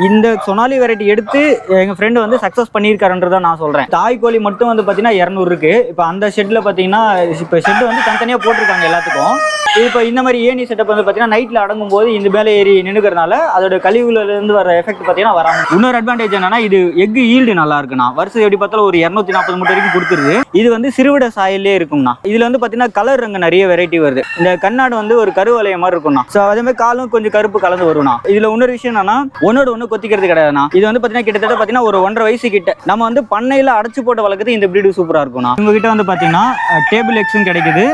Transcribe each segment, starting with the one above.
இந்த சொனாலி வெரைட்டி எடுத்து எங்க ஃப்ரெண்டு வந்து சக்ஸஸ் பண்ணியிருக்காருன்றத நான் சொல்றேன். தாய் கோழி மட்டும் வந்து பார்த்தீங்கன்னா இரநூறு இருக்கு. இப்போ அந்த ஷெட்ல பார்த்தீங்கன்னா இப்போ ஷெட் வந்து தனித்தனியாக போட்டிருக்காங்க எல்லாத்துக்கும். இப்போ இந்த மாதிரி ஏணி செட்டப் வந்து பார்த்தீங்கன்னா நைட்டில் அடங்கும் போது இந்த மேலே ஏறி நின்னுக்கிறதுனால அதோட கழிவுல இருந்து வர எஃபெக்ட் பார்த்தீங்கன்னா வராம இன்னொரு அட்வான்டேஜ் என்னன்னா இது எக் ஈல்டு நல்லா இருக்குண்ணா. வருஷம் எப்படி பார்த்தாலும் ஒரு இரநூத்தி நாற்பது மூட்டை வரைக்கும் கொடுத்துருது. இது வந்து சிறுவிட சாயல்லே இருக்கும்ண்ணா. இதுல வந்து பார்த்தீங்கன்னா கலர் அங்கே நிறைய வெரைட்டி வருது. இந்த கண்ணாடு வந்து ஒரு கருவலைய மாதிரி இருக்கும்ண்ணா. ஸோ அதே மாதிரி காலும் கொஞ்சம் கருப்பு கலந்து வரும்ண்ணா. இதுல இன்னொரு விஷயம் என்னன்னா ஒன்னோட ஒன்று கொத்திக்கிறது கிடையாதுண்ணா. இது வந்து பார்த்தீங்கன்னா கிட்டத்தட்ட பார்த்தீங்கன்னா ஒரு ஒன்றரை வயசு கிட்ட. நம்ம வந்து பண்ணையில அடைச்சு போட்டு வளர்க்குறது இந்த பிரீடு சூப்பரா இருக்கும்ண்ணா. உங்ககிட்ட வந்து பார்த்தீங்கன்னா டேபிள் எக்ஸும் கிடைக்குது.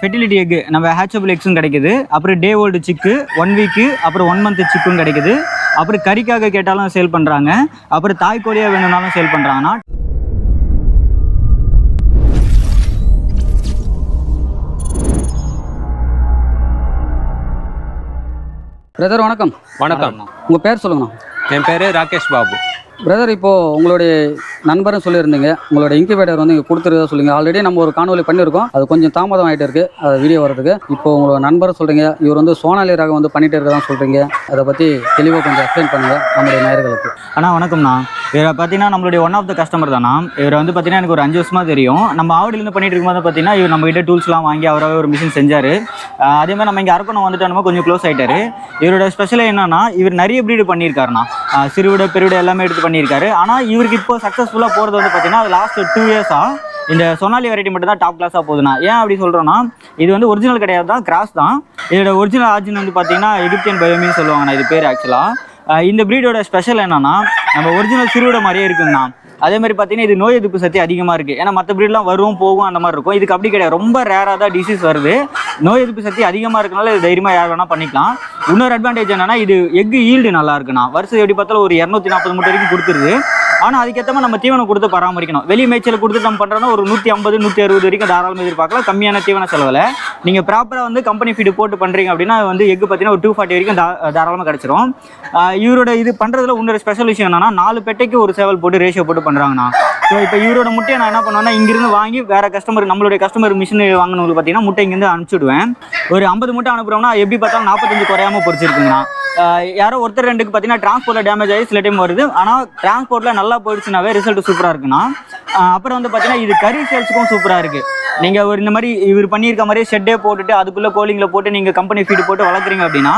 ஃபெர்டிலிட்டி எக் நம்ம ஹேச்சபிள் எக்ஸும் கிடைக்குது. அப்புறம் day old chick one week அப்புறம் ஒன் மந்த் சிக்கும் கிடைக்குது. அப்புறம் கறிக்காக கேட்டாலும் சேல் பண்ணுறாங்க அப்புறம் தாய் கோழியாக வேணும்னாலும் சேல் பண்றாங்கன்னா பிரதர் வணக்கம். வணக்கம். உங்கள் பேர் சொல்லுங்கண்ணா. என் பேர் ராகேஷ் பாபு. பிரதர் இப்போது உங்களுடைய நண்பரும் சொல்லியிருந்தீங்க. உங்களோட இன்குபேட்டர் வந்து இங்கே கொடுத்துருதா சொல்லுங்க. ஆல்ரெடி நம்ம ஒரு காணொலி பண்ணியிருக்கோம். அது கொஞ்சம் தாமதம் ஆகிட்டு இருக்கு. அது வீடியோ வரதுக்கு இப்போ உங்களோட நண்பரும் சொல்கிறீங்க இவர் வந்து சோனாலி ராகம் வந்து பண்ணிட்டு இருக்கதான் சொல்கிறீங்க அதை பற்றி தெளிவாக கொஞ்சம் எக்ஸ்பிளைன் பண்ணுங்கள் நம்மளுடைய நேயர்களுக்கு. அண்ணா வணக்கம்ண்ணா. இவரை பார்த்தீங்கன்னா நம்மளுடைய ஒன் ஆஃப் த கஸ்டமர் தானா? இவர் வந்து பார்த்தீங்கன்னா எனக்கு ஒரு அஞ்சு வருஷமாக தெரியும். நம்ம ஆவடியிலேருந்து பண்ணிட்டு இருக்கும்போது பார்த்தீங்கன்னா இவர் நம்ம கிட்ட டூல்ஸ்லாம் வாங்கி அவராகவே ஒரு மிஷின் செஞ்சார். அதே மாதிரி நம்ம இங்கே அரக்கணம் வந்துட்டு கொஞ்சம் க்ளோஸ் ஆகிட்டாரு இவரோட ஸ்பெஷல் என்னன்னா இவர் நிறைய ப்ரீடு பண்ணியிருக்காருண்ணா. சிறுவிட பெருவிட எல்லாமே எடுத்து பண்ணியிருக்காரு. ஆனால் இவருக்கு இப்போ சக்ஸஸ்ஃபுல்லாக போகிறது வந்து பார்த்தீங்கன்னா லாஸ்ட் டூ இயர்ஸாக இந்த சொனாலி வெரைட்டி மட்டும் தான் டாப் கிளாஸாக போகுதுண்ணா. ஏன் அப்படி சொல்கிறோன்னா இது வந்து ஒரிஜினல் கிடையாது தான் கிராஸ் தான். இதோட ஒரிஜினல் ஆர்ஜின் வந்து பார்த்தீங்கன்னா எகிப்தியன் பயோமின்னு சொல்லுவாங்கண்ணா இது பேர் ஆக்சுவலாக இந்த ப்ரீடோட ஸ்பெஷல் என்னன்னா நம்ம ஒரிஜினல் சிறுவிட மாதிரியே இருக்குங்கண்ணா. அதே மாதிரி பார்த்தீங்கன்னா இது நோய் எதிர்ப்பு சக்தி அதிகமாக இருக்குது ஏன்னா மற்ற ப்ரீட்லாம் வரும் போகும் அந்த மாதிரி இருக்கும். இதுக்கு அப்படி கிடையாது. ரொம்ப ரேராக தான் டிசீஸ் வருது. நோய் எதிர்ப்பு சக்தி அதிகமாக இருக்கனால இது தைரியமாக யார் வேணால் பண்ணிக்கலாம். இன்னொரு அட்வான்டேஜ் என்னன்னா இது எக் ஈல்டு நல்லா இருக்குண்ணா. வருஷம் எப்படி பார்த்தாலும் ஒரு இரநூத்தி நாற்பது மூட்டை வரைக்கும் கொடுத்துருது. ஆனால் அதுக்கேற்ற மாதிரி நம்ம தீவனம் கொடுத்து பராமரிக்கணும். வெளி மேய்ச்சல் கொடுத்து நம்ம பண்ணுறோன்னா ஒரு நூற்றி ஐம்பது நூற்றி அறுபது வரைக்கும் தாராளமாக எதிர்பார்க்கலாம். கம்மியான தீவன செலவில். நீங்கள் ப்ராப்பராக வந்து கம்பெனி ஃபீடு போட்டு பண்ணுறீங்க அப்படின்னா வந்து எக் பார்த்தீங்கன்னா ஒரு டூ ஃபார்ட்டி வரைக்கும் தா தாராளமாக கிடச்சிரும். இவரோட இது பண்ணுறதுல இன்னொரு ஸ்பெஷல் விஷயம் என்னன்னா நாலு பெட்டைக்கு ஒரு சேவல் போட்டு ரேஷியோ போட்டு பண்ணுறாங்கண்ணா ஸோ இப்போ இவரோட முட்டையை நான் என்ன பண்ணுவேன்னா இங்கிருந்து வாங்கி வேறு கஸ்டமர் நம்மளுடைய கஸ்டமர் மிஷின் வாங்கினவங்களுக்கு பார்த்தீங்கன்னா முட்டை இங்கேருந்து அனுப்பிச்சுடுவேன் ஒரு ஐம்பது மூட்டை அனுப்புகிறோம்னா எப்படி பார்த்தாலும் நாற்பத்தஞ்சு குறையாம பொறிச்சிருக்குங்கண்ணா யாரோ ஒருத்தர் ரெண்டுக்கு பார்த்தீங்கன்னா டிரான்ஸ்போர்ட்டில் டேமேஜ் ஆகி சில டைம் வருது. ஆனால் டிரான்ஸ்போர்ட்டில் நல்லா போயிடுச்சுனாவே ரிசல்ட் சூப்பராக இருக்குண்ணா. அப்புறம் வந்து பார்த்தீங்கன்னா இது கறி சேல்ஸுக்கும் சூப்பராக இருக்குது நீங்கள் ஒரு இந்த மாதிரி இவர் பண்ணியிருக்க மாதிரியே ஷெட்டே போட்டுட்டு அதுக்குள்ளே கோலிங்கில் போட்டு நீங்கள் கம்பெனி ஃபீடு போட்டு வளர்க்குறீங்க அப்படின்னா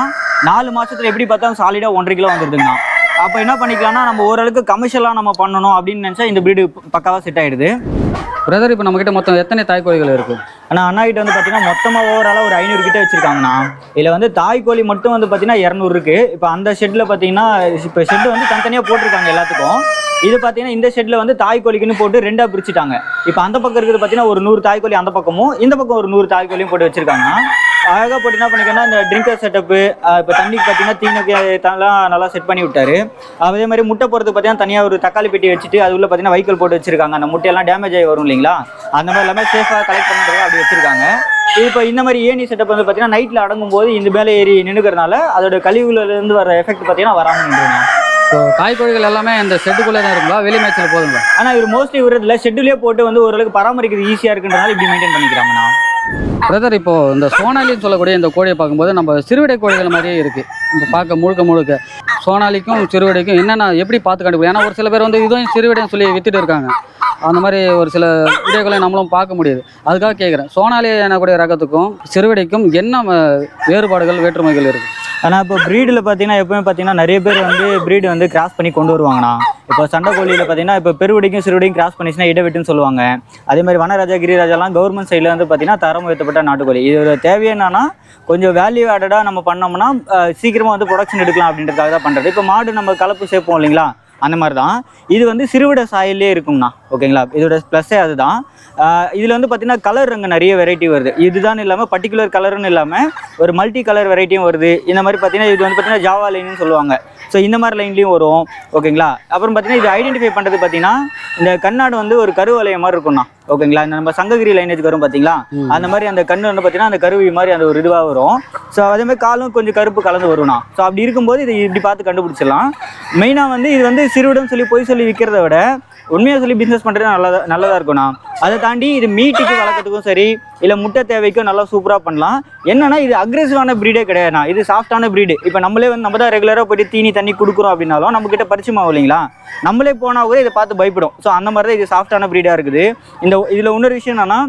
நாலு மாதத்தில் எப்படி பார்த்தாலும் சாலிடாக ஒன்றரை கிலோ வந்துருதுங்கண்ணா. அப்போ என்ன பண்ணிக்கலாம்னா நம்ம ஓரளவுக்கு கமர்ஷியலாக நம்ம பண்ணணும் அப்படின்னு நினச்சா இந்த பிரீடு பக்காவாக செட் ஆயிடுது. பிரதர் இப்போ நம்மக்கிட்ட மொத்தம் எத்தனை தாய்க்கோழிகள் இருக்குது ஆனால் அண்ணா கிட்ட வந்து பார்த்தீங்கன்னா மொத்தமாக ஓவராலாக ஒரு ஐநூறு கிட்ட வச்சிருக்காங்கண்ணா. இதில் வந்து தாய் கோழி மட்டும் வந்து பார்த்தீங்கன்னா இரநூறு இருக்கு. இப்போ அந்த ஷெட்டில் பார்த்தீங்கன்னா இப்போ ஷெட் வந்து தனித்தனியாக போட்டிருக்காங்க எல்லாத்துக்கும். இது பார்த்தீங்கன்னா இந்த ஷெட்டில் வந்து தாய் கோழிக்குன்னு போட்டு ரெண்டாக பிரிச்சுட்டாங்க. இப்போ அந்த பக்கம் இருக்கிறது பார்த்தீங்கன்னா ஒரு நூறு தாய் கோழி அந்த பக்கமும் இந்த பக்கம் ஒரு நூறு தாய் கோழியும் போட்டு வச்சிருக்காங்க அழகாக போட்டு என்ன பண்ணிக்கன்னா இந்த ட்ரிங்கர் செட்டப்பு இப்போ தண்ணிக்கு பார்த்தீங்கன்னா தீனக்கெல்லாம் நல்லா செட் பண்ணி விட்டாரு. அதே மாதிரி முட்டை போகிறதுக்கு பார்த்தீங்கன்னா தனியாக ஒரு தக்காளி பெட்டி வச்சுட்டு அது உள்ள பார்த்தீங்கன்னா வைக்கோல் போட்டு வச்சிருக்காங்க. அந்த முட்டையெல்லாம் டேமேஜ் ஆகி வரும் இல்லைங்களா? அந்த மாதிரி எல்லாமே சேஃபாக கலெக்ட் பண்ணுறதுக்கு அப்படி வச்சிருக்காங்க. இப்போ இந்த மாதிரி ஏணி செட்டப் வந்து பார்த்தீங்கன்னா நைட்டில் அடங்கும் போது இந்த மேலே ஏறி நின்னுக்கிறதுனால அதோட கழிவுல இருந்து வர எஃபெக்ட் பார்த்தீங்கன்னா வராமல் நின்றுங்க. இப்போ தாய்க்கோழிகள் எல்லாமே இந்த ஷெட்டுக்குள்ளே தான் இருக்குங்களா? வெளி மேய்ச்சல் போதுங்களா? ஆனால் இவர் மோஸ்ட்லி இல்லை ஷெட்யூலே போட்டு வந்து ஓரளவுக்கு பராமரிக்கிறது ஈஸியாக இருக்குன்றனால இப்படி மெயின்டைன் பண்ணிக்கிறாங்கண்ணா. பிரதர் இப்போ இந்த சோனாலின்னு சொல்லக்கூடிய இந்த கோழியை பார்க்கும்போது நம்ம சிறுவிடை கோழிகள் மாதிரியே இருக்கு. இப்போ பார்க்க முழுக்க முழுக்க. சோனாலிக்கும் சிறுவிடைக்கும் என்னென்ன எப்படி பார்த்து கண்டுபிடிக்கும் ஏன்னா ஒரு சில பேர் வந்து இதுவும் சிறுவிடைன்னு சொல்லி வித்துட்டு இருக்காங்க. அந்த மாதிரி ஒரு சில வீடியோக்களை நம்மளும் பார்க்க முடியுது. அதுக்காக கேட்குறேன் சோனாலி எனக்கூடிய ரகத்துக்கும் சிறுவிடைக்கும் என்ன வேறுபாடுகள் வேற்றுமைகள் இருக்குது ஆனால் இப்போ ப்ரீடில் பார்த்தீங்கன்னா எப்பவுமே பார்த்தீங்கன்னா நிறைய பேர் வந்து ப்ரீடு வந்து கிராஸ் பண்ணி கொண்டு வருவாங்கண்ணா. இப்போ சண்டை கோழியில் பார்த்தீங்கன்னா இப்போ பெருவடிக்கும் சிறுவடிக்கும் கிராஸ் பண்ணிச்சுன்னா இடைவெட்டுன்னு சொல்லுவாங்க. அதே மாதிரி வனராஜா கிரிராஜாலாம் கவர்மெண்ட் சைடில் வந்து பார்த்தீங்கன்னா தரம் உயர்த்தப்பட்ட நாட்டுக்கோழி. இதோட தேவை என்னன்னா கொஞ்சம் வேல்யூ ஆடடாக நம்ம பண்ணோம்னா சீக்கிரமாக சீக்கிரமா வந்து ப்ரொடக்ஷன் எடுக்கலாம் அப்படின்றதுக்காக தான் பண்ணுறது இப்போ மாடு நம்ம கலப்பு சேர்ப்போம் இல்லைங்களா? அந்த மாதிரி தான் இது வந்து சிறுவிட சாயல்லே இருக்கும்ண்ணா. ஓகேங்களா? இதோட ப்ளஸ்ஸே அதுதான். இதில் வந்து பார்த்தீங்கன்னா கலர் அங்கே நிறைய வெரைட்டி வருது. இதுதான் இல்லாமல் பர்டிகுலர் கலர்னு இல்லாமல் ஒரு மல்டி கலர் வெரைட்டியும் வருது. இந்த மாதிரி பார்த்தீங்கன்னா இது வந்து பார்த்தீங்கன்னா ஜாவா லைன்னு சொல்லுவாங்க. ஸோ இந்த மாதிரி லைன்லேயும் வரும். ஓகேங்களா? அப்புறம் பார்த்தீங்கன்னா இது ஐடென்டிஃபை பண்ணுறது பார்த்தீங்கன்னா இந்த கண்ணாடு வந்து ஒரு கருவலைய மாதிரி இருக்கும்ண்ணா. ஓகேங்களா? இந்த நம்ம சங்ககிரி லைனேஜ் வரும் பார்த்தீங்களா ம். அந்த மாதிரி அந்த கண்ணு வந்து பார்த்தீங்கன்னா அந்த கருவி மாதிரி அந்த ஒரு இதுவாக வரும். ஸோ அதே மாதிரி காலும் கொஞ்சம் கருப்பு கலந்து வரும்ண்ணா. ஸோ அப்படி இருக்கும்போது இதை இப்படி பார்த்து கண்டுபிடிச்சிடலாம். மெயினாக வந்து இது வந்து சிறுவிடம் சொல்லி பொய் சொல்லி விற்கிறத விட உண்மையாக சொல்லி பிஸ்னஸ் பண்ணுறது நல்லதா நல்லதாக இருக்கும்ண்ணா. அதை தாண்டி இது மீட்டுக்கு வளர்க்கறதுக்கும் சரி இல்லை முட்டை தேவைக்கும் நல்லா சூப்பராக பண்ணலாம். என்னன்னா இது அக்ரெசிவான ப்ரீடே கிடையாதுண்ணா. இது சாஃப்டான ப்ரீடு இப்போ நம்மளே வந்து நம்ம தான் ரெகுலராக போயிட்டு தீனி தண்ணி கொடுக்குறோம் அப்படின்னாலும் நம்ம கிட்ட பரிச்சயமாகும் இல்லைங்களா? நம்மளே போனால் கூட இதை பார்த்து பயப்படும். ஸோ அந்த மாதிரி தான் இது சாஃப்டான ப்ரீடாக இருக்குது. இந்த இதில் இன்னொரு விஷயம் என்னன்னா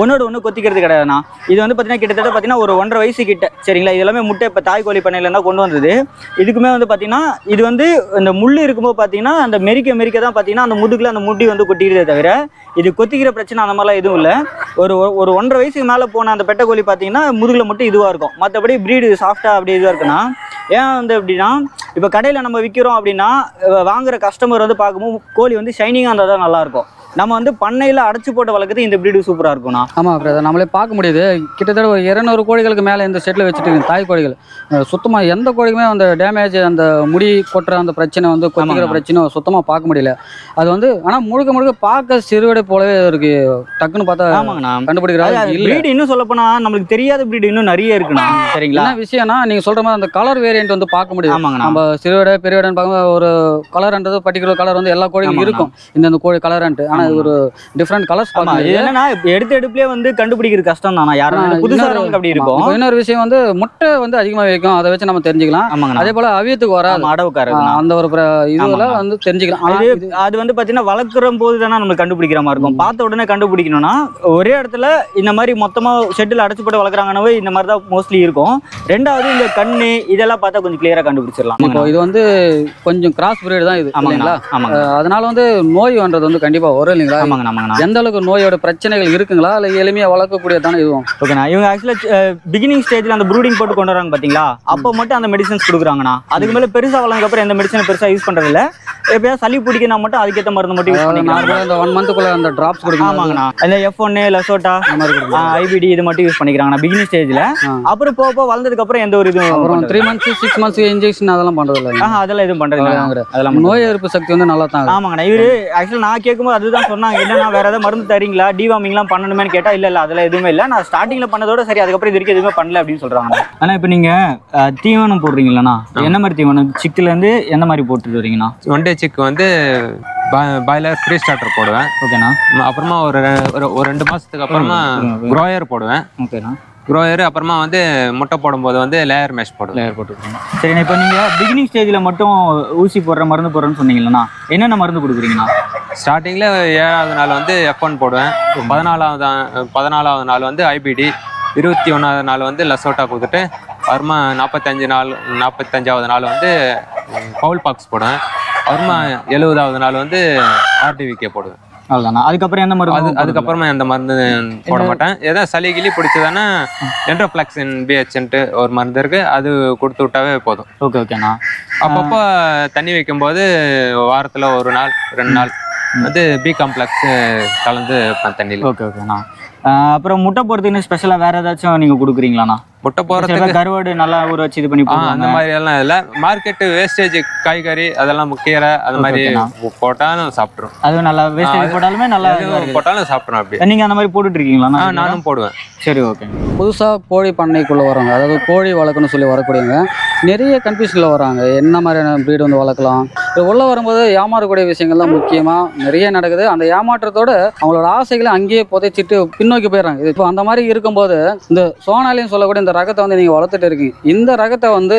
ஒன்னோட ஒன்று கொத்திக்கிறது கிடையாதுண்ணா இது வந்து பார்த்தீங்கன்னா கிட்டத்தட்ட பார்த்தீங்கன்னா ஒரு ஒன்றரை வயசு கிட்ட. சரிங்களா? இது எல்லாமே முட்டை இப்போ தாய் கோழி பண்ணையில் தான் கொண்டு வந்தது. இதுக்குமே வந்து பார்த்தீங்கன்னா இது வந்து இந்த முள் இருக்கும்போது பார்த்தீங்கன்னா அந்த மெரிக்க மெரிக்க தான் பார்த்தீங்கன்னா அந்த முதுகில் அந்த முடி வந்து கொட்டிக்கிறதே தவிர இது கொத்திக்கிற பிரச்சனை அந்த மாதிரிலாம் எதுவும் இல்லை. ஒரு ஒரு- ஒன்றரை வயசுக்கு மேலே போன அந்த பெட்டை கோழி பார்த்தீங்கன்னா முதுகில் மட்டும் இதுவாக இருக்கும். மற்றபடி ப்ரீடு சாஃப்டாக அப்படி இதுவாக இருக்குன்னா ஏன் வந்து அப்படின்னா இப்போ கடையில் நம்ம விற்கிறோம் அப்படின்னா வாங்குற கஸ்டமர் வந்து பார்க்கும்போது கோழி வந்து ஷைனிங்காக இருந்தால் தான் நல்லாயிருக்கும் நம்ம வந்து பண்ணையில் அடைச்சி போட்டு வளர்க்குறது இந்த ப்ரீடு சூப்பராக இருக்கும்ண்ணா. ஆமாம் பிரதர் நம்மளே பார்க்க முடியுது. கிட்டத்தட்ட ஒரு இருநூறு கோழிகளுக்கு மேலே இந்த செட்டில் வச்சுட்டு தாய் கோழிகள். சுத்தமாக எந்த கோழிக்குமே அந்த டேமேஜ் அந்த முடி கொட்டுற அந்த பிரச்சனை வந்து ஆமாங்க. பிரச்சனை சுத்தமாக பார்க்க முடியல. அது வந்து ஆனால் முழுக்க முழுக்க பார்க்க சிறுவடை போலவே இருக்கு. டக்குன்னு பார்த்தா ஆமாங்கண்ணா. கண்டுபிடிக்கிறாங்க பிரீடு இன்னும் சொல்ல போனா நம்மளுக்கு தெரியாத பிரீடு இன்னும் நிறைய இருக்குண்ணா. சரிங்களா? என்ன விஷயம்னா நீங்கள் சொல்கிற மாதிரி அந்த கலர் வேரியன்ட் வந்து பார்க்க முடியும் ஆமாங்கண்ணா. நம்ம சிறுவடை பெரியவடைன்னு பார்க்கும்போது ஒரு கலர்ன்றது பர்டிகுலர் கலர் வந்து எல்லா கோழியும். இருக்கும். இந்த இந்த கோழி கலர்ன்ட்டு ஆனால் இது ஒரு டிஃப்ரெண்ட் கலர்ஸ் என்னன்னா எடுத்த எடுப்புலயே வந்து கண்டுபிடிக்கிறது கஷ்டம் தானா யாரும் ஆனா, புதுசா இன்னொரு- இருக்கவங்களுக்கு அப்படி. இருக்கும். இன்னொரு விஷயம் வந்து முட்டை வந்து அதிகமாக வைக்கும் அதை வச்சு நம்ம தெரிஞ்சுக்கலாம். ஆமாங்கண்ணா. அதே போல அவியத்துக்கு அடவுக்காரங்க ஆஹ் அந்த ஒரு இதுல ஆமாங்க. வந்து தெரிஞ்சுக்கலாம். இது அது வந்து பாத்தீங்கன்னா வளர்க்குற போது தானே நம்மளுக்கு கண்டுபிடிக்கிற மாதிரி இருக்கும். பார்த்த உடனே கண்டுபிடிக்கணும்னா ஒரே இடத்துல இந்த மாதிரி மொத்தமா ஷெட்டில் அடைச்சு போட்டு வளர்க்குறாங்கன்னாவே இந்த மாதிரி தான் மோஸ்ட்லி இருக்கும். ரெண்டாவது இந்த கண்ணு இதெல்லாம் பார்த்தா கொஞ்சம் கிளியரா கண்டுபிடிச்சிடலாம். இப்போ இது வந்து கொஞ்சம் கிராஸ் பிரீடு தான் இது இல்லைங்களா? ஆமாங்க அதனால வந்து நோய் வந்து கண்டிப்பா வரும் இல்லைங்களா ஆமாங்கண்ணா ஆமாங்கண்ணா எந்த அளவுக்கு நோயோட பிரச்சனைகள் இருக்குங்களா? இல்ல எளிமையா வளர்க்கக்கூடியது தானே இதுவும் ஓகேண்ணா இவங்க ஆக்சுவலாக பிகினிங் ஸ்டேஜில் அந்த ப்ரூடிங் போட்டு கொண்டு வராங்க பார்த்தீங்களா அப்போ மட்டும் அந்த மெடிசன்ஸ் கொடுக்குறாங்கண்ணா. அதுக்கு மேலே பெருசாக வளர்ந்ததுக்கு அப்புறம் எந்த மெடிசனை பெருசாக யூஸ் பண்ணுறதில்ல எப்பயாவது சளி பிடிக்கினா மட்டும் அதுக்கேற்ற மருந்து மட்டும் யூஸ் பண்ணிக்கலாம். இந்த ஒன் மந்த்துக்குள்ள அந்த டிராப்ஸ் கொடுக்கணும் ஆமாங்கண்ணா. அந்த எஃப் ஒன்னு லெசோட்டா ஐபிடி இது மட்டும் யூஸ் பண்ணிக்கிறாங்கண்ணா பிகினிங் ஸ்டேஜில். அப்புறம் போக போக வளர்ந்ததுக்கு அப்புறம் எந்த ஒரு இதுவும் அப்புறம் three months six months injection அதெல்லாம் பண்றது இல்லை அதெல்லாம் எதுவும் பண்றது இல்ல. அதெல்லாம் நோய் எதிர்ப்பு சக்தி வந்து நல்லா தான் ஆமாங்கண்ணா இவரு ஆக்சுவலா நான் கேட்கும்போது அதுதான் சொன்னாங்க. என்னன்னா வேற ஏதாவது மருந்து தரீங்களா? டிவார்மிங்லாம் பண்ணணுமேனு கேட்டா இல்ல இல்ல அதெல்லாம் எதுவுமே இல்ல. நான் ஸ்டார்டிங்ல பண்ணதோட சரி அதுக்கப்புறம் இது வரைக்கும் எதுவுமே பண்ணல அப்படின்னு சொல்றாங்க ஆனா இப்போ நீங்க தீவனம் போடுறீங்களா என்ன மாதிரி தீவனம்? சிக்குல இருந்து எந்த மாதிரி போட்டுட்டு வரீங்கண்ணா? ஒன் சிக் வந்து பாய்லர் ஃப்ரீ ஸ்டார்டர் போடுவேன். ஓகேண்ணா. அப்புறமா ஒரு ஒரு ரெண்டு மாசத்துக்கு அப்புறமா. க்ரோயர் போடுவேன். ஓகேண்ணா. க்ரோயர் அப்புறமா வந்து முட்டை போடும்போது வந்து லேயர் மேஷ் போடுவேன். லேயர் போட்டுருக்கீங்க சரிண்ணா இப்போ நீங்க பிகினிங் ஸ்டேஜ்ல மட்டும் ஊசி போடுற மருந்து போடுறேன்னு சொன்னீங்களா என்னென்ன மருந்து கொடுக்குறீங்கண்ணா? ஸ்டார்டிங்கில் ஏழாவது நாள் வந்து எஃப் ஒன் போடுவேன். பதினாலாவது பதினாலாவது நாள் வந்து ஐபிடி இருபத்தி ஒன்றாவது நாள் வந்து லசோட்டா கொடுத்துட்டு அப்புறமா நாற்பத்தஞ்சு நாள் நாற்பத்தஞ்சாவது நாள் வந்து பவுல் பாக்ஸ் போடுவேன். அப்புறமா எழுபதாவது நாள் வந்து ஆர்டிவிகே போடுவேன். அவ்வளோதாண்ணா அதுக்கப்புறம் எந்த மருந்து அதுக்கப்புறமா எந்த மருந்து போட மாட்டேன். ஏதாவது சளி கிளி பிடிச்சதானே என்ட்ரோஃப்ளாக்சின் பிஹெச்ன்ட்டு ஒரு மருந்து இருக்கு. அது கொடுத்து விட்டாவே போதும். ஓகே ஓகேண்ணா அப்பப்போ தண்ணி வைக்கும்போது வாரத்துல ஒரு நாள் ரெண்டு நாள் வந்து பி காம்ப்ளெக்ஸ் கலந்து தண்ணியில். ஓகே ஓகேண்ணா அப்புறம் முட்டை போடுறதுக்குன்னு ஸ்பெஷலாக வேற ஏதாச்சும் நீங்க கொடுக்குறீங்களாண்ணா? பேர் கருவாடு நல்லா ஊற வச்சு இது பண்ணி அந்த மாதிரி எல்லாம் இல்லை. மார்க்கெட்டு வேஸ்டேஜ் காய்கறி அதெல்லாம் கீரை அது மாதிரி போட்டாலும் சாப்பிட்ரும் அது நல்லா வேஸ்டேஜ் போட்டாலுமே நல்லா. போட்டாலும் சாப்பிட்ரும் அப்படி நீங்க அந்த மாதிரி போட்டுட்டு இருக்கீங்களா நானும் போடுவேன். சரி ஓகே புதுசாக கோழி பண்ணைக்குள்ளே வராங்க அதாவது கோழி வளர்க்கணும்னு சொல்லி வரக்கூடியவங்க நிறைய கன்ஃபியூஷனில் வராங்க என்ன மாதிரியான ப்ரீடு வந்து வளர்க்கலாம்? இது உள்ளே வரும்போது ஏமாறக்கூடிய விஷயங்கள் தான் முக்கியமாக நிறைய நடக்குது. அந்த ஏமாற்றத்தோட அவங்களோட ஆசைகளை அங்கேயே புதைச்சிட்டு பின்னோக்கி போயிடுறாங்க. இது இப்போ அந்த மாதிரி இருக்கும்போது இந்த சோனாலின்னு சொல்லக்கூடிய இந்த ரகத்தை வந்து நீங்கள் வளர்த்துட்டு இருக்கீங்க. இந்த ரகத்தை வந்து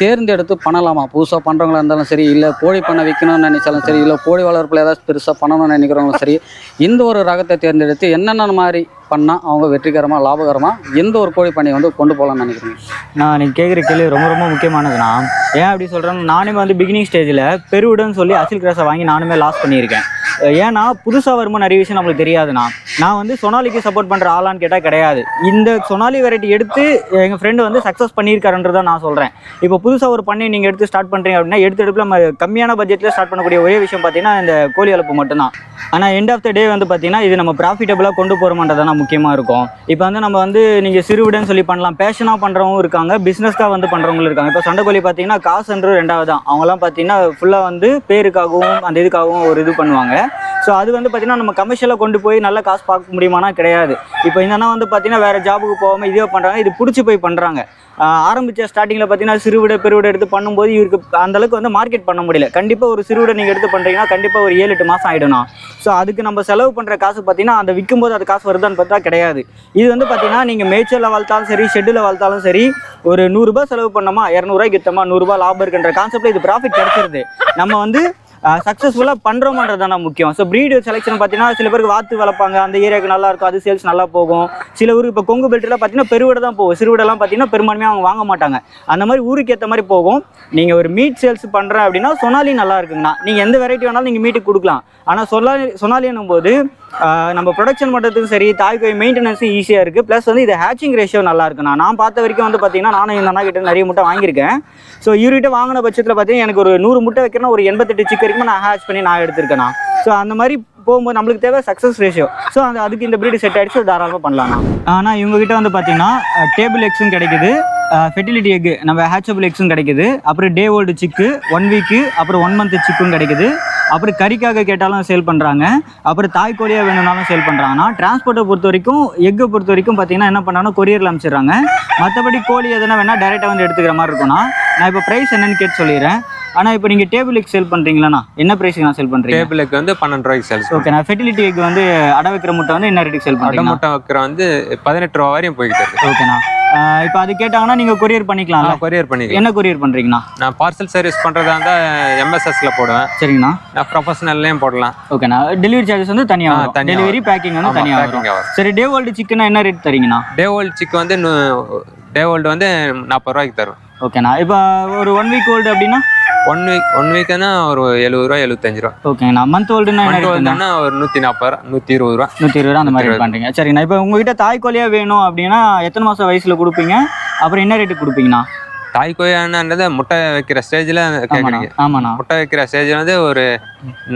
தேர்ந்தெடுத்து பண்ணலாமா? புதுசாக பண்ணுறவங்களா இருந்தாலும் சரி இல்லை கோழி பண்ண வைக்கணும்னு நினைச்சாலும் சரி இல்லை கோழி வளர்ப்பில் ஏதாச்சும் பெருசாக பண்ணணும்னு நினைக்கிறவங்களும் சரி இந்த ஒரு ரகத்தை தேர்ந்தெடுத்து என்னென்ன மாதிரி பண்ணால் அவங்க வெற்றிகரமாக லாபகரமாக எந்த ஒரு கோழி பண்ணையை வந்து கொண்டு போகலாம்னு நினைக்கிறேன் நான் நீங்கள் கேட்குற கேள்வி ரொம்ப ரொம்ப முக்கியமானதுண்ணா. ஏன் அப்படி சொல்றேன்னா நானுமே வந்து பிகினிங் ஸ்டேஜில் பெருவிடன்னு சொல்லி அசில் கிராஸை வாங்கி நானுமே லாஸ் பண்ணியிருக்கேன். ஏன்னா புதுசாக வரும்போது நிறைய விஷயம் நம்மளுக்கு தெரியாதுண்ணா. நான் வந்து சொனாலிக்கு சப்போர்ட் பண்ணுற ஆளான்னு கேட்டால் கிடையாது. இந்த சொனாலி வெரைட்டி எடுத்து எங்கள் ஃப்ரெண்டு வந்து சக்ஸஸ் பண்ணியிருக்காருன்றதை நான் சொல்கிறேன் இப்போ புதுசாக ஒரு பண்ணி நீங்கள் எடுத்து ஸ்டார்ட் பண்ணுறீங்க அப்படின்னா எடுத்து எடுப்பில் நம்ம கம்மியான பட்ஜெட்டில் ஸ்டார்ட் பண்ணக்கூடிய ஒரே விஷயம் பார்த்தீங்கன்னா இந்த கோழி வளர்ப்பு மட்டும்தான். ஆனால் எண்ட் ஆஃப் த டே வந்து பார்த்தீங்கன்னா இது நம்ம ப்ராஃபிட்டபுளாக கொண்டு போகிறோமான்றதான் முக்கியமாக இருக்கும். இப்போ வந்து நம்ம வந்து நீங்கள் சிறுவிடன்னு சொல்லி பண்ணலாம். பேஷனாக பண்ணுறவங்க இருக்காங்க. பிஸ்னஸ்க்காக வந்து பண்ணுறவங்களும் இருக்காங்க. இப்போ சண்டைக்கோழி பார்த்தீங்கன்னா காசுன்றது ரெண்டாவது தான் அவங்களாம் பார்த்தீங்கன்னா ஃபுல்லாக வந்து பேருக்காகவும் அந்த இதுக்காகவும் ஒரு இது பண்ணுவாங்க. ஸோ அது வந்து பார்த்தீங்கன்னா நம்ம கமர்ஷியலாக கொண்டு போய் நல்ல காசு பார்க்க முடியுமானா கிடையாது. இப்போ என்னன்னா வந்து பார்த்தீங்கன்னா வேறு ஜாபுக்கு போகாமல் இதே பண்ணுறாங்க இது பிடிச்சி போய் பண்ணுறாங்க ஆரம்பித்த ஸ்டார்டிங்கில் பார்த்தீங்கன்னா சிறுவிடை பெருவிடை எடுத்து பண்ணும்போது இவருக்கு அந்தளவுக்கு வந்து மார்க்கெட் பண்ண முடியல. கண்டிப்பாக ஒரு சிறுவிடை நீங்கள் எடுத்து பண்ணுறீங்கன்னா கண்டிப்பாக ஒரு ஏழு எட்டு மாதம் ஆகிடணும் ஸோ அதுக்கு நம்ம செலவு பண்ணுற காசு பார்த்தீங்கன்னா அந்த விற்கும்போது அது காசு வருதான்னு பார்த்தா கிடையாது. இது வந்து பார்த்தீங்கன்னா நீங்கள் மேய்ச்சலில் வளர்த்தாலும் சரி ஷெட்டில் வளர்த்தாலும் சரி ஒரு நூறுரூபா செலவு பண்ணோமா? இரநூறுவாய்க்கு விற்றோமா நூறுரூபா லாபம் இருக்குன்ற கான்செப்டில் இது ப்ராஃபிட் கிடைச்சிருது. நம்ம வந்து சக்ஸஸ்ஃபுல்லாக பண்ணுறோமான்றது தான் முக்கியம். ஸோ ப்ரீடு செலெக்ஷன் பார்த்தீங்கன்னா சில பேருக்கு வாத்து வளர்ப்பாங்க. அந்த ஏரியாவுக்கு நல்லா இருக்கும். அது சேல்ஸ் நல்லா போகும். சில ஊருக்கு இப்போ கொங்கு பெல்ட்டில் பார்த்தீங்கன்னா பெருவிட தான் போகும். சிறுவிடெல்லாம் பார்த்தீங்கன்னா பெரும்பான்மையாக அவங்க வாங்க மாட்டாங்க. அந்த மாதிரி ஊருக்கு ஏற்ற மாதிரி போகும். நீங்கள் ஒரு மீட் சேல்ஸ் பண்ணுறேன் அப்படின்னா சொனாலி நல்லா இருக்குங்கண்ணா. நீங்கள் எந்த வெரைட்டி வேணாலும் நீங்கள் மீட்டுக்கு கொடுக்கலாம். ஆனால் சொல்லாலி சொனாலின்னும் போது நம்ம ப்ரொடக்ஷன் பண்ணுறதுக்கும் சரி தாய்க்கோய் மெயின்டெனன்ஸும் ஈஸியாக இருக்குது ப்ளஸ் வந்து இது ஹேச்சிங் ரேஷியோ நல்லா இருக்குண்ணா. நான் பார்த்த வரைக்கும் வந்து பார்த்தீங்கன்னா நானும் இந்த அண்ணா கிட்ட நிறைய முட்டை வாங்கியிருக்கேன். ஸோ இவர்கிட்ட வாங்கின பட்சத்தில் பார்த்தீங்கன்னா எனக்கு ஒரு நூறு முட்டை வைக்கிறேன்னா ஒரு எண்பத்தெட்டு சிக்கன் வரைக்கும் நான் ஹேச் பண்ணி நான் எடுத்திருக்கேண்ணா ஸோ அந்த மாதிரி போகும்போது நம்மளுக்கு தேவை சக்ஸஸ் ரேஷியோ ஸோ அந்த அதுக்கு இந்த ப்ரீடு செட் ஆகிடுச்சு தாராளமாக பண்ணலாம்ண்ணா ஆனால் இவங்ககிட்ட வந்து பார்த்தீங்கன்னா டேபிள் எக்ஸும் கிடைக்குது. ஃபெர்டிலிட்டி எக் நம்ம ஹேச்சபிள் எக்ஸும் கிடைக்குது. அப்புறம் day old chick one week அப்புறம் ஒன் மந்த் சிக்கும் கிடைக்குது. அப்புறம் கறிக்காக கேட்டாலும் சேல் பண்ணுறாங்க அப்புறம் தாய் கோழியாக வேணும்னாலும் சேல் பண்ணுறாங்கன்னா டிரான்ஸ்போர்ட்டை பொறுத்த வரைக்கும் எக்கை பொறுத்த வரைக்கும் பார்த்தீங்கன்னா என்ன பண்ணாங்கன்னா கொரியரில் அனுப்பிச்சிடுறாங்க. மற்றபடி கோழி எதனா வேணால் டேரெக்டாக வந்து எடுத்துக்கிற மாதிரி இருக்கும்னா நான் இப்போ ப்ரைஸ் என்னன்னு கேட்டு சொல்லிடுறேன். ஆனால் இப்போ நீங்கள் டேபிள் எக் சேல் பண்ணுறீங்களாண்ணா என்ன ப்ரைஸுக்கு நான் சேல் பண்ணுறீங்க டேபிளுக்கு வந்து பன்னெண்டு ரூபாய்க்கு சேல்ஸ் ஓகே நான் ஃபெர்டிலிட்டி எக் வந்து அடை வைக்கிற முட்டை வந்து என்ன ரேட்டுக்கு சேல் அடை பண்ணுறீங்க முட்டை வைக்கிற வந்து பதினெட்டு ரூபா வரையும் போய்கிட்டு இருக்கு. ஓகேண்ணா இப்போ அது கேட்டாங்கன்னா நீங்கள் கொரியர் பண்ணிக்கலாம்ல? கொரியர் பண்ணிக்கலாம். என்ன கொரியர் பண்ணுறீங்கண்ணா நான் பார்சல் சர்வீஸ் பண்ணுறதா இருந்தால் எம்எஸ்எஸ்ல போடுவேன். சரிங்கண்ணா. நான் ப்ரொஃபஷனல்லையும் போடலாம். ஓகேண்ணா டெலிவரி சார்ஜஸ் வந்து தனியா டெலிவரி பேக்கிங் வந்து வரும். சரி டே ஓல்டு சிக்கன் என்ன ரேட் தரீங்கண்ணா? டே ஓல்டு சிக்கு வந்து டே ஓல்டு வந்து நாற்பது ரூபாய்க்கு தரும் ஓகேண்ணா இப்போ ஒரு ஒன் வீக் ஓல்டு அப்படின்னா? ஒன் வீக் ஒன் வீக்குன்னா ஒரு எழுபது ரூபா எழுபத்தஞ்சு ரூபா. ஓகேங்கண்ணா மந்த் ரேட் ஓல்டுனா ஒரு நூற்றி நாற்பது ரூபா நூற்றி இருபது ரூபா. நூற்றி இருபது ரூபா அந்த மாதிரி பண்ணுறீங்க சரிங்கண்ணா இப்போ உங்ககிட்ட தாய் கோழியாக வேணும் அப்படின்னா எத்தனை மாதம் வயசில் கொடுப்பீங்க? அப்புறம் என்ன ரேட்டுக்கு கொடுப்பீங்கண்ணா? தாய் கோயானது முட்டை வைக்கிற ஸ்டேஜில் கேட்குறீங்க ஆமாண்ணா முட்டை வைக்கிற ஸ்டேஜ் வந்து ஒரு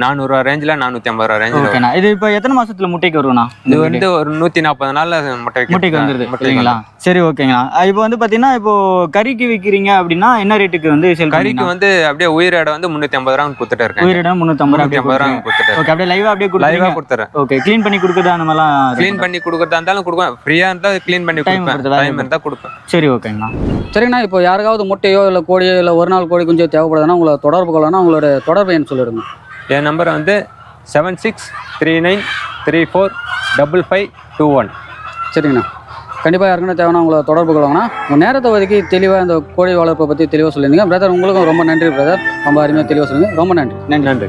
நானூறுரூவா ரேஞ்சில் நானூற்றி ஐம்பது ரூபா ரேஞ்சில் ஓகேண்ணா இது இப்போ எத்தனை மாசத்துல முட்டைக்கு வரும்ண்ணா இது வந்து ஒரு நூற்றி நாற்பது நாளில் முட்டை முட்டைக்கு வந்துருது. இல்லைங்களா சரி ஓகேங்கண்ணா. இப்போ வந்து பார்த்தீங்கன்னா இப்போ கறிக்கு விற்கிறீங்க அப்படின்னா என்ன ரேட்டுக்கு வந்து சேல் கறிக்கு வந்து அப்படியே உயிரோட வந்து முந்நூற்றி ஐம்பது ரூபா கொடுத்துட்டு இருக்கேன். ரூபா முந்நூற்றி ஐம்பது ரூபா அப்படியே கொடுத்துட்டு ஓகே அப்படியே லைவாக அப்படியே லைவாக கொடுத்துறேன். ஓகே க்ளீன் பண்ணி கொடுக்குறது அந்த மாதிரிலாம் க்ளீன் பண்ணி கொடுக்குறதா இருந்தாலும் கொடுப்பேன் ஃப்ரீயாக இருந்தால் க்ளீன் பண்ணி Time கொடுப்பேன். டைம் இருந்தால் கொடுப்பேன். சரி ஓகேங்கண்ணா. சரிங்கண்ணா இப்போ யாருக்காவது முட்டையோ இல்லை கோழியோ இல்லை ஒரு நாள் கோழி குஞ்சோ தேவைப்படுதுன்னா உங்களை தொடர்பு கொள்ளனா உங்களோட தொடர்பு எண் சொல்லிடுங்க. என் நம்பர் வந்து seven six three nine three four double five two one சரிங்கண்ணா. கண்டிப்பாக யாருக்குன்னா தேவைன்னா உங்களை தொடர்பு கொள்ளுங்கண்ணா உங்கள் நேரத்தை ஒதுக்கி தெளிவாக இந்த கோழி வளர்ப்பை பற்றி தெளிவாக சொல்லியிருந்தீங்க பிரதர் உங்களுக்கும் ரொம்ப நன்றி பிரதர் ரொம்ப அருமையாக தெளிவாக சொல்லுங்கள் ரொம்ப நன்றி நன்றி.